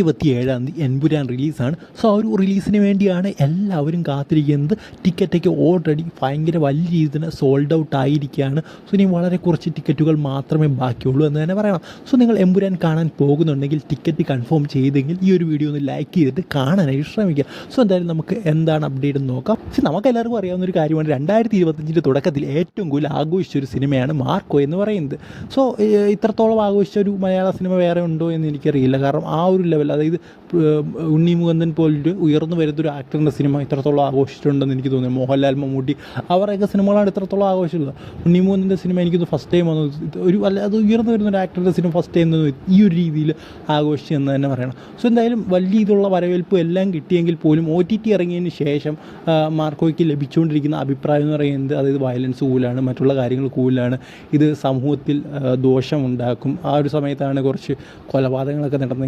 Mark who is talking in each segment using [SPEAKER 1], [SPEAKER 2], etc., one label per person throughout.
[SPEAKER 1] ഇരുപത്തി ഏഴാം തീയതി എൻപുരാൻ റിലീസാണ്. സോ ആ ഒരു റിലീസിന് വേണ്ടിയാണ് എല്ലാവരും കാത്തിരിക്കുന്നത്. ടിക്കറ്റൊക്കെ ഓൾറെഡി ഭയങ്കര വലിയ രീതിയിൽ തന്നെ സോൾഡ് ഔട്ട് ആയിരിക്കുകയാണ്. സോ ഇനി വളരെ കുറച്ച് ടിക്കറ്റുകൾ മാത്രമേ ബാക്കിയുള്ളൂ എന്ന് തന്നെ പറയണം സോ നിങ്ങൾ എമ്പുരാൻ കാണാൻ പോകുന്നുണ്ടെങ്കിൽ ടിക്കറ്റ് കൺഫേം ചെയ്തെങ്കിൽ ഈ ഒരു വീഡിയോ ഒന്ന് ലൈക്ക് ചെയ്തിട്ട് കാണാനായി ശ്രമിക്കുക. സോ എന്തായാലും നമുക്ക് എന്താണ് അപ്ഡേറ്റ് നോക്കാം. പക്ഷേ നമുക്ക് എല്ലാവർക്കും അറിയാവുന്ന ഒരു കാര്യമാണ്. രണ്ടായിരത്തി ഇരുപത്തഞ്ചിന്റെ തുടക്കത്തിൽ ഏറ്റവും കൂടുതൽ ആഘോഷിച്ച ഒരു സിനിമയാണ് മാർക്കോ എന്ന് പറയുന്നത്. സോ ഇത്രത്തോളം ആഘോഷിച്ച ഒരു മലയാള സിനിമ വേറെ ഉണ്ടോ എന്ന് എനിക്കറിയില്ല. കാരണം ആ ഒരു ലെവൽ അതായത് ഉണ്ണി മുകന്ദൻ പോലൊരു ഉയർന്നു വരുന്ന ഒരു ആക്ടറിന്റെ സിനിമ ഇത്രത്തോളം ആഘോഷിച്ചിട്ടുണ്ടെന്ന് എനിക്ക് തോന്നുന്നു. മോഹൻലാൽ മമ്മൂട്ടി അവരൊക്കെ സിനിമകളാണ് ഇത്രത്തോളം ആഘോഷിച്ചത് ഉണ്ണി മുകന്ദന്റെ സിനിമ എനിക്ക് ഫസ്റ്റ് ടൈം വന്നു. ഒരു അത് ഉയർന്നു വരുന്ന ഒരു ആക്ടറിന്റെ സിനിമ ഫസ്റ്റ് ടൈം ഈ ഒരു രീതിയിൽ ആഘോഷിച്ചു എന്ന് തന്നെ പറയണം. സോ എന്തായാലും വലിയ ഇതുള്ള വരവേൽപ്പ് എല്ലാം കിട്ടിയെങ്കിൽ പോലും ഒ ടി ടി ഇറങ്ങിയതിന് ശേഷം മാർക്കോയ്ക്ക് ലഭിച്ചുകൊണ്ടിരിക്കുന്ന അഭിപ്രായം എന്ന് പറയുന്നത് അതായത് വയലൻസ് കൂലാണ് മറ്റുള്ള കാര്യങ്ങൾ കൂലാണ്. ഇത് സമൂഹത്തിൽ ദോഷമുണ്ടാക്കും. ആ ഒരു സമയത്താണ് കുറച്ച് കൊലപാതകങ്ങളൊക്കെ നടന്നത്.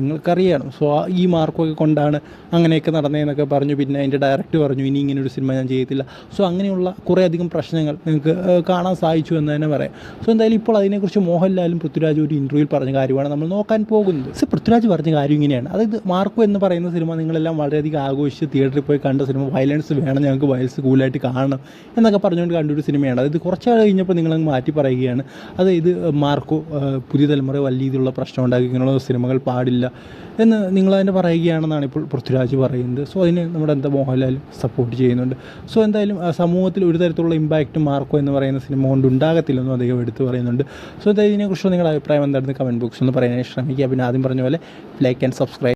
[SPEAKER 1] നിങ്ങൾക്കറിയണം സോ ഈ മാർക്കൊക്കെ കൊണ്ടാണ് അങ്ങനെയൊക്കെ നടന്നതെന്നൊക്കെ പറഞ്ഞു. പിന്നെ അതിന്റെ ഡയറക്റ്റ് പറഞ്ഞു ഇനി ഇങ്ങനെ ഒരു സിനിമ ഞാൻ ചെയ്യത്തില്ല. സോ അങ്ങനെയുള്ള കുറേയധികം പ്രശ്നങ്ങൾ നിങ്ങൾക്ക് കാണാൻ സാധിച്ചു എന്ന് തന്നെ പറയാം. സോ എന്തായാലും ഇപ്പോൾ അതിനെക്കുറിച്ച് മോഹൻലാലും പൃഥ്വിരാജ് ഒരു ഇന്റർവ്യൂവിൽ പറഞ്ഞ കാര്യമാണ് നമ്മൾ നോക്കാൻ പോകുന്നത്. സോ പൃഥ്വിരാജ് പറഞ്ഞ കാര്യം ഇങ്ങനെയാണ്. അതായത് മാർക്കോ എന്ന് പറയുന്ന സിനിമ നിങ്ങളെല്ലാം വളരെയധികം ആഘോഷിച്ച് തിയേറ്ററിൽ പോയി കണ്ട സിനിമ വയലൻസ് വേണം ഞങ്ങൾക്ക് വയലൻസ് കൂളായിട്ട് കാണണം എന്നൊക്കെ പറഞ്ഞുകൊണ്ട് കണ്ടൊരു സിനിമയാണ്. അതായത് കുറച്ച് നാൾ കഴിഞ്ഞപ്പോൾ നിങ്ങളങ്ങ് മാറ്റി പറയുകയാണ്. അതായത് മാർക്കോ പുതിയ തലമുറ വലിയ രീതിയിലുള്ള പ്രശ്നം ഉണ്ടാക്കി ഇങ്ങനെയുള്ള സിനിമകൾ പാടില്ല എന്ന് നിങ്ങളതിനെ പറയുകയാണെന്നാണ് ഇപ്പോൾ പൃഥ്വിരാജ് പറയുന്നത്. സോ അതിന് നമ്മുടെ എന്താ മോഹൻലാൽ സപ്പോർട്ട് ചെയ്യുന്നുണ്ട്. സോ എന്തായാലും സമൂഹത്തിൽ ഒരു തരത്തിലുള്ള ഇമ്പാക്റ്റ് മാർക്കോ എന്ന് പറയുന്ന സിനിമ കൊണ്ട് ഉണ്ടാകത്തില്ലെന്നും അദ്ദേഹം എടുത്തു പറയുന്നുണ്ട്. സോ ഇതിനെക്കുറിച്ച് നിങ്ങളുടെ അഭിപ്രായം എന്തായിരുന്നു കമന്റ് ബോക്സ് ഒന്ന് പറയാനായി ശ്രമിക്കുക. പിന്നെ ആദ്യം പറഞ്ഞ പോലെ ലൈക്ക് ആൻഡ് സബ്സ്ക്രൈബ്